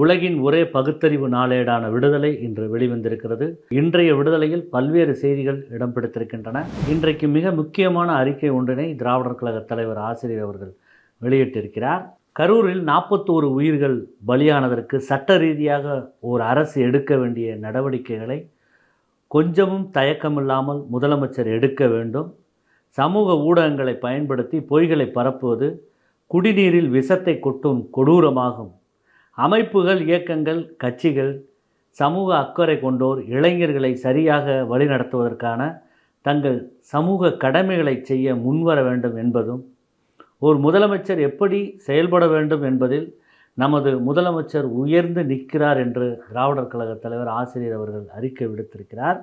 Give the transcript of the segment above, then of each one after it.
உலகின் ஒரே பகுத்தறிவு நாளேடான விடுதலை இன்று வெளிவந்திருக்கிறது. இன்றைய விடுதலையில் பல்வேறு செய்திகள் இடம் பிடித்திருக்கின்றன இன்றைக்கு மிக முக்கியமான அறிக்கை ஒன்றினை திராவிடர் கழக தலைவர் ஆசிரியர் அவர்கள் வெளியிட்டிருக்கிறார். கரூரில் நாற்பத்தோரு உயிர்கள் பலியானதற்கு சட்ட ரீதியாக ஒரு அரசு எடுக்க வேண்டிய நடவடிக்கைகளை கொஞ்சமும் தயக்கமில்லாமல் முதலமைச்சர் எடுக்க வேண்டும். சமூக ஊடகங்களை பயன்படுத்தி பொய்களை பரப்புவது குடிநீரில் விஷத்தை கொட்டும் கொடூரமாகும். அமைப்புகள் இயக்கங்கள் கட்சிகள் சமூக அக்கறை கொண்டோர் இளைஞர்களை சரியாக வழிநடத்துவதற்கான தங்கள் சமூக கடமைகளை செய்ய முன்வர வேண்டும் என்பதும் ஒரு முதலமைச்சர் எப்படி செயல்பட வேண்டும் என்பதில் நமது முதலமைச்சர் உயர்ந்து நிற்கிறார் என்று திராவிடர் கழக தலைவர் ஆசிரியர் அவர்கள் அறிக்கை விடுத்திருக்கிறார்.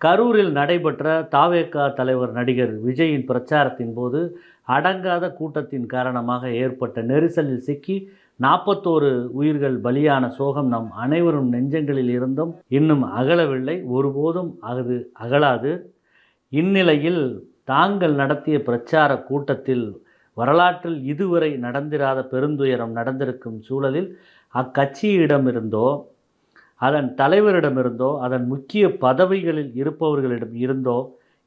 கரூரில் நடைபெற்ற தாவேக்கா தலைவர் நடிகர் விஜயின் பிரச்சாரத்தின் போது அடங்காத கூட்டத்தின் காரணமாக ஏற்பட்ட நெரிசலில் சிக்கி நாற்பத்தோரு உயிர்கள் பலியான சோகம் நம் அனைவரும் நெஞ்சங்களில் இருந்தும் இன்னும் அகலவில்லை. ஒருபோதும் அது அகலாது. இந்நிலையில் தாங்கள் நடத்திய பிரச்சார கூட்டத்தில் வரலாற்றில் இதுவரை நடந்திராத பெருந்துயரம் நடந்திருக்கும் சூழலில் அக்கட்சியிடமிருந்தோ அதன் தலைவரிடமிருந்தோ அதன் முக்கிய பதவிகளில் இருப்பவர்களிடம் இருந்தோ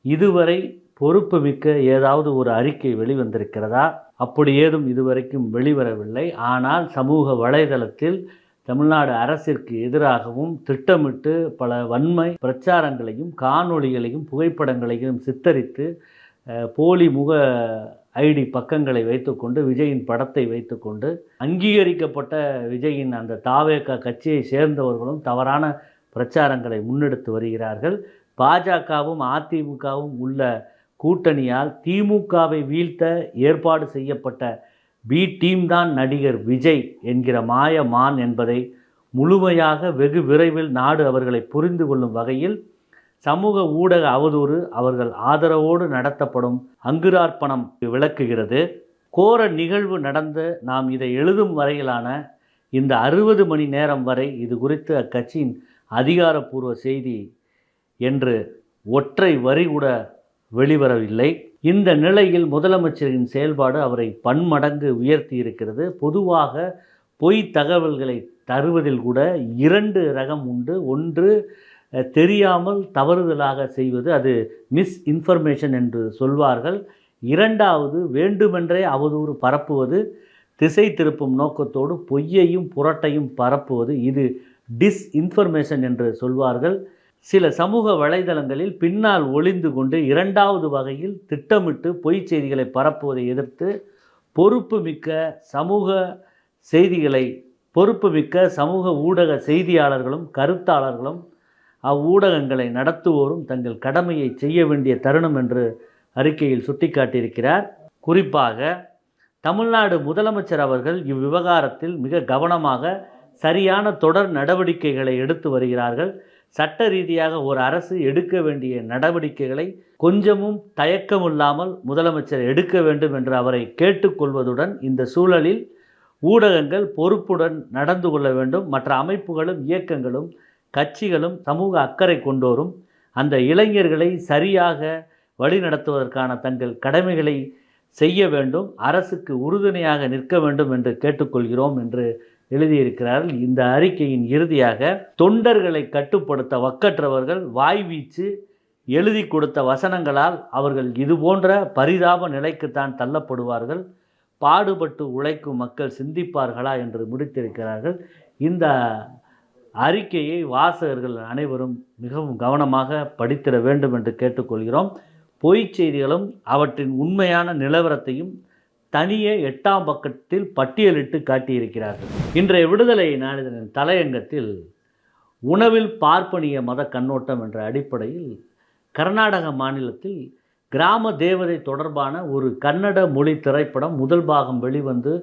இதுவரை பொறுப்பு மிக்க ஏதாவது ஒரு அறிக்கை வெளிவந்திருக்கிறதா? அப்படி ஏதும் இதுவரைக்கும் வெளிவரவில்லை. ஆனால் சமூக வலைதளத்தில் தமிழ்நாடு அரசிற்கு எதிராகவும் திட்டமிட்டு பல வன்மை பிரச்சாரங்களையும் காணொளிகளையும் புகைப்படங்களையும் சித்தரித்து போலி முக ஐடி பக்கங்களை வைத்துக்கொண்டு விஜயின் படத்தை வைத்துக்கொண்டு அங்கீகரிக்கப்பட்ட விஜயின் அந்த தாவேக கட்சியை சேர்ந்தவர்களும் தவறான பிரச்சாரங்களை முன்னெடுத்து வருகிறார்கள். பாஜகவும் அதிமுகவும் உள்ள கூட்டணியால் திமுகவை வீழ்த்த ஏற்பாடு செய்யப்பட்ட பி டீம் தான் நடிகர் விஜய் என்கிற மாய மான் என்பதை முழுமையாக வெகு விரைவில் நாடு அவர்களை புரிந்து கொள்ளும் வகையில் சமூக ஊடக அவதூறு அவர்கள் ஆதரவோடு நடத்தப்படும் அங்குரார்ப்பணம் விளக்குகிறது. கோர நிகழ்வு நடந்து நாம் இதை எழுதும் வரையிலான இந்த அறுபது மணி நேரம் வரை இது குறித்து அக்கட்சியின் அதிகாரப்பூர்வ செய்தி என்று ஒற்றை வரி கூட வெளிவரவில்லை. இந்த நிலையில் முதலமைச்சரின் செயல்பாடு அவரை பன்மடங்கு உயர்த்தி இருக்கிறது பொதுவாக பொய் தகவல்களை தருவதில் கூட இரண்டு ரகம் உண்டு. ஒன்று தெரியாமல் தவறுதலாக செய்வது அது மிஸ் இன்ஃபர்மேஷன் என்று சொல்வார்கள். இரண்டாவது வேண்டுமென்றே அவதூறு பரப்புவது திசை திருப்பும் நோக்கத்தோடு பொய்யையும் புரட்டையும் பரப்புவது இது டிஸ்இன்ஃபர்மேஷன் என்று சொல்வார்கள். சில சமூக வலைதளங்களில் பின்னால் ஒளிந்து கொண்டு இரண்டாவது வகையில் திட்டமிட்டு பொய் செய்திகளை பரப்புவதை எதிர்த்து பொறுப்பு மிக்க சமூக செய்திகளை பொறுப்பு மிக்க சமூக ஊடக செய்தியாளர்களும் கருத்தாளர்களும் அவ்வூடகங்களை நடத்துவோரும் தங்கள் கடமையை செய்ய வேண்டிய தருணம் என்று அறிக்கையில் சுட்டிக்காட்டியிருக்கிறார். குறிப்பாக தமிழ்நாடு முதலமைச்சர் அவர்கள் இவ்விவகாரத்தில் மிக கவனமாக சரியான தொடர் நடவடிக்கைகளை எடுத்து வருகிறார்கள். சட்ட ரீதியாக ஒரு அரசு எடுக்க வேண்டிய நடவடிக்கைகளை கொஞ்சமும் தயக்கமில்லாமல் முதலமைச்சர் எடுக்க வேண்டும் என்று அவரை கேட்டுக்கொள்வதுடன் இந்த சூழலில் ஊடகங்கள் பொறுப்புடன் நடந்து கொள்ள வேண்டும். மற்ற அமைப்புகளும் இயக்கங்களும் கட்சிகளும் சமூக அக்கறை கொண்டோரும் அந்த இளைஞர்களை சரியாக வழிநடத்துவதற்கான தங்கள் கடமைகளை செய்ய வேண்டும். அரசுக்கு உறுதுணையாக நிற்க வேண்டும் என்று கேட்டுக்கொள்கிறோம் என்று எழுதியிருக்கிறார்கள் இந்த அறிக்கையின் இறுதியாக தொண்டர்களை கட்டுப்படுத்த வக்கற்றவர்கள் வாய்வீச்சு எழுதி கொடுத்த வசனங்களால் அவர்கள் இதுபோன்ற பரிதாப நிலைக்குத்தான் தள்ளப்படுவார்கள். பாடுபட்டு உழைக்கும் மக்கள் சிந்திப்பார்களா என்று முடித்திருக்கிறார்கள். இந்த அறிக்கையை வாசகர்கள் அனைவரும் மிகவும் கவனமாக படித்திட வேண்டும் என்று கேட்டுக்கொள்கிறோம். பொய்ச் செய்திகளும் அவற்றின் உண்மையான நிலவரத்தையும் தனியே எட்டாம் பக்கத்தில் பட்டியலிட்டு காட்டியிருக்கிறார்கள். இன்றைய விடுதலை நாளிதழின் தலையங்கத்தில் உணவில் பார்ப்பனிய மத கண்ணோட்டம் என்ற அடிப்படையில் கர்நாடக மாநிலத்தில் கிராம தேவதை தொடர்பான ஒரு கன்னட மொழி திரைப்படம் முதல் பாகம் வெளிவந்து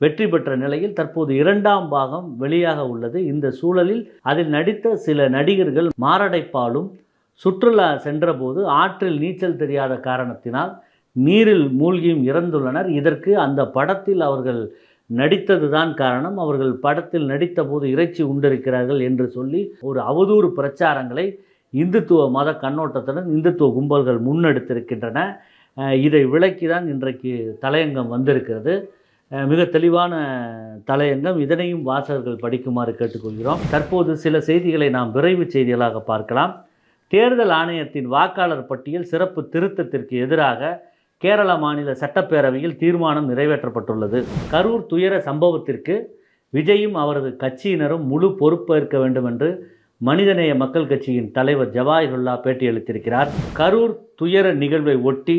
வெற்றி பெற்ற நிலையில் தற்போது இரண்டாம் பாகம் வெளியாக உள்ளது. இந்த சூழலில் அதில் நடித்த சில நடிகர்கள் மாரடைப்பாலும் சுற்றுலா சென்றபோது ஆற்றில் நீச்சல் தெரியாத காரணத்தினால் நீரில் மூழ்கியும் இறந்துள்ளனர். இதற்கு அந்த படத்தில் அவர்கள் நடித்ததுதான் காரணம். அவர்கள் படத்தில் நடித்தபோது இறைச்சி உண்டிருக்கிறார்கள் என்று சொல்லி ஒரு அவதூறு பிரச்சாரங்களை இந்துத்துவ மத கண்ணோட்டத்துடன் இந்துத்துவ கும்பல்கள் முன்னெடுத்திருக்கின்றன. இதை விளக்கி தான் இன்றைக்கு தலையங்கம் வந்திருக்கிறது. மிக தெளிவான தலையங்கம். இதனையும் வாசகர்கள் படிக்குமாறு கேட்டுக்கொள்கிறோம். தற்போது சில செய்திகளை நாம் விரைவு செய்திகளாக பார்க்கலாம். தேர்தல் ஆணையத்தின் வாக்காளர் பட்டியல் சிறப்பு திருத்தத்திற்கு எதிராக கேரள மாநில சட்டப்பேரவையில் தீர்மானம் நிறைவேற்றப்பட்டுள்ளது. கரூர் துயர சம்பவத்திற்கு விஜயும் அவரது கட்சியினரும் முழு பொறுப்பேற்க வேண்டும் என்று மனிதநேய மக்கள் கட்சியின் தலைவர் ஜவாஹிருல்லா பேட்டியளித்திருக்கிறார். கரூர் துயர நிகழ்வை ஒட்டி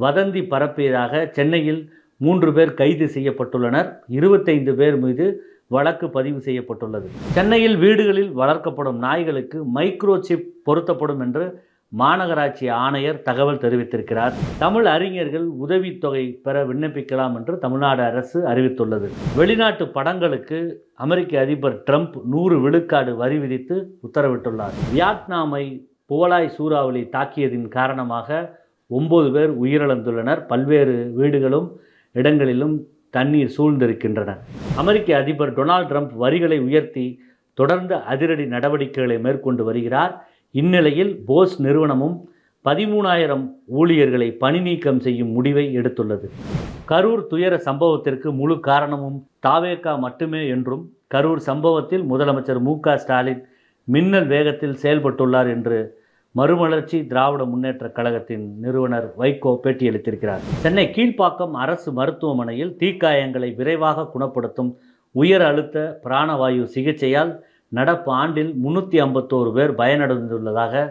வதந்தி பரப்பியதாக சென்னையில் மூன்று பேர் கைது செய்யப்பட்டுள்ளனர். இருபத்தைந்து பேர் மீது வழக்கு பதிவு செய்யப்பட்டுள்ளது. சென்னையில் வீடுகளில் வளர்க்கப்படும் நாய்களுக்கு மைக்ரோ சிப் பொருத்தப்படும் என்று மாநகராட்சி ஆணையர் தகவல் தெரிவித்திருக்கிறார். தமிழ் அறிஞர்கள் உதவித்தொகை பெற விண்ணப்பிக்கலாம் என்று தமிழ்நாடு அரசு அறிவித்துள்ளது. வெளிநாட்டு படங்களுக்கு அமெரிக்க அதிபர் ட்ரம்ப் நூறு விழுக்காடு வரி விதித்து உத்தரவிட்டுள்ளார். வியட்நாமை புவலாய் சூறாவளி தாக்கியதின் காரணமாக ஒன்பது பேர் உயிரிழந்துள்ளனர். பல்வேறு வீடுகளும் இடங்களிலும் தண்ணீர் சூழ்ந்திருக்கின்றன. அமெரிக்க அதிபர் டொனால்ட் ட்ரம்ப் வரிகளை உயர்த்தி தொடர்ந்து அதிரடி நடவடிக்கைகளை மேற்கொண்டு வருகிறார். இந்நிலையில் போஸ் நிறுவனமும் பதிமூணாயிரம் ஊழியர்களை பணி நீக்கம் செய்யும் முடிவை எடுத்துள்ளது. கரூர் துயர சம்பவத்திற்கு முழு காரணமும் தாவேக்கா மட்டுமே என்றும் கரூர் சம்பவத்தில் முதலமைச்சர் மு ஸ்டாலின் மின்னல் வேகத்தில் செயல்பட்டுள்ளார் என்று மறுமலர்ச்சி திராவிட முன்னேற்ற கழகத்தின் நிறுவனர் வைகோ பேட்டியளித்திருக்கிறார். சென்னை கீழ்ப்பாக்கம் அரசு மருத்துவமனையில் தீக்காயங்களை விரைவாக குணப்படுத்தும் உயர் அழுத்த பிராணவாயு சிகிச்சையால் நடப்பு ஆண்டில் முன்னூற்றி ஐம்பத்தோரு பேர் பயனடைந்துள்ளதாக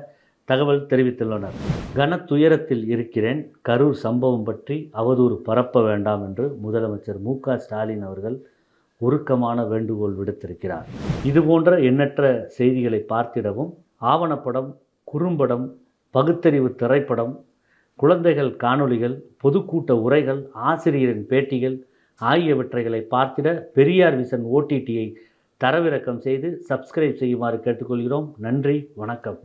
தகவல் தெரிவித்துள்ளனர். கனத்துயரத்தில் இருக்கிறேன். கரூர் சம்பவம் பற்றி அவதூறு பரப்ப வேண்டாம் என்று முதலமைச்சர் மு க ஸ்டாலின் அவர்கள் உருக்கமான வேண்டுகோள் விடுத்திருக்கிறார். இதுபோன்ற எண்ணற்ற செய்திகளை பார்த்திடவும் ஆவணப்படம் குறும்படம் பகுத்தறிவு திரைப்படம் குழந்தைகள் காணொளிகள் பொதுக்கூட்ட உரைகள் ஆசிரியரின் பேட்டிகள் ஆகியவற்றைகளை பார்த்திட பெரியார் விசன் ஓடிடியை தரவிறக்கம் செய்து சப்ஸ்கிரைப் செய்யுமாறு கேட்டுக்கொள்கிறோம். நன்றி வணக்கம்.